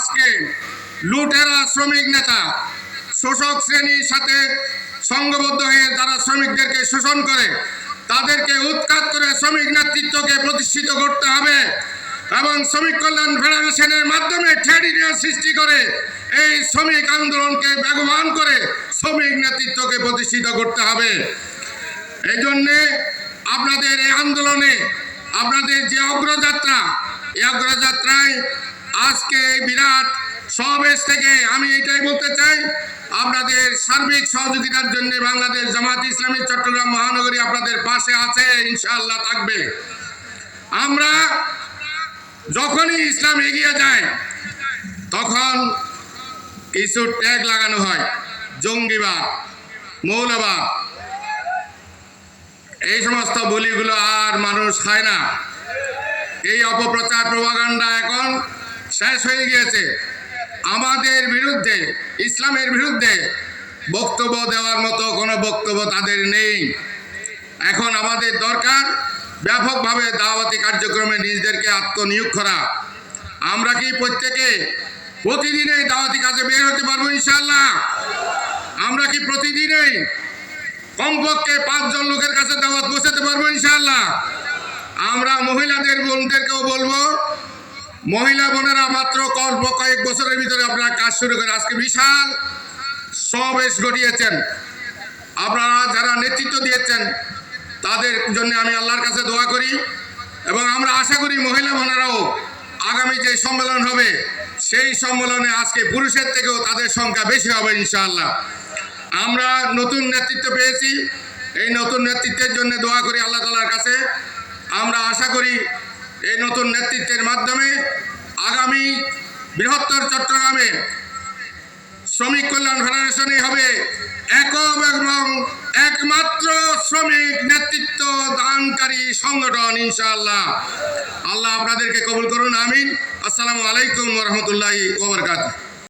আজকে লুটেরা শ্রমিক নেতা, শোষক শ্রেণির সাথে সংঘবদ্ধ হয়ে যারা শ্রমিকদেরকে শোষণ করে, তাদেরকে উৎখাত করে শ্রমিক নেতৃত্বকে প্রতিষ্ঠিত করতে হবে এবং শ্রমিক কল্যাণ ফেডারেশনের মাধ্যমে ট্রেড ইউনিয়ন সৃষ্টি করে এই শ্রমিক আন্দোলনকে বেগবান করে শ্রমিক নেতৃত্বকে প্রতিষ্ঠিত করতে হবে। এই জন্যে আপনাদের এই আন্দোলনে, আপনাদের যে অগ্রযাত্রা, এই অগ্রযাত্রায় আজকে এই বিরাট সমাবেশ থেকে আমি এটাই বলতে চাই, আপনাদের সার্বিক সহযোগিতার জন্য বাংলাদেশ জামাত ইসলামী চট্টগ্রাম মহানগরী আপনাদের পাশে আছে, ইনশাআল্লাহ থাকবে। আমরা যখনই ইসলাম এগিয়ে যায়, তখন কিছু ট্যাগ লাগানো হয়, জঙ্গিবাদ, মৌলবাদ। এই সমস্ত বলিগুলো আর মানুষ খায় না। এই অপপ্রচার প্রভাকাণ্ডা এখন শেষ হয়ে গিয়েছে। আমাদের বিরুদ্ধে, ইসলামের বিরুদ্ধে বক্তব্য দেওয়ার মতো কোনো বক্তব্য তাদের নেই। এখন আমাদের দরকার ব্যাপকভাবে দাওয়াতি কার্যক্রমে নিজেদেরকে আত্মনিয়োগ করা। আমরা কি প্রত্যেকে প্রতিদিনই দাওয়াতি কাজে বের হতে পারব ইনশাল্লাহ আমরা কি প্রতিদিনই কমপক্ষে পাঁচজন লোকের কাছে দাওয়াত বসাতে পারব ইনশাল্লাহ আমরা মহিলাদের বোনদেরকেও বলব মহিলা বোনেরা মাত্র অল্প কয়েক বছরের ভিতরে আপনারা কাজ শুরু করে, আজকে বিশাল সমাবেশ ঘটিয়েছেন। আপনারা যারা নেতৃত্ব দিয়েছেন, তাদের জন্য আমি আল্লাহর কাছে দোয়া করি এবং আমরা আশা করি মহিলা বোনেরাও আগামী যে সম্মেলন হবে, সেই সম্মেলনে আজকে পুরুষের থেকেও তাদের সংখ্যা বেশি হবে ইনশাআল্লাহ। আমরা নতুন নেতৃত্ব পেয়েছি, এই নতুন নেতৃত্বের জন্য দোয়া করি আল্লাহ তালার কাছে। আমরা আশা করি এই নতুন নেতৃত্বের মাধ্যমে আগামী বৃহত্তর চট্টগ্রামে শ্রমিক কল্যাণ ফেডারেশনে হবে একক এবং একমাত্র শ্রমিক নেতৃত্ব দানকারী সংগঠন, ইনশাআল্লাহ। আল্লাহ আপনাদেরকে কবুল করুন, আমিন। আসসালামু আলাইকুম রহমতুল্লাহি ওবরকাত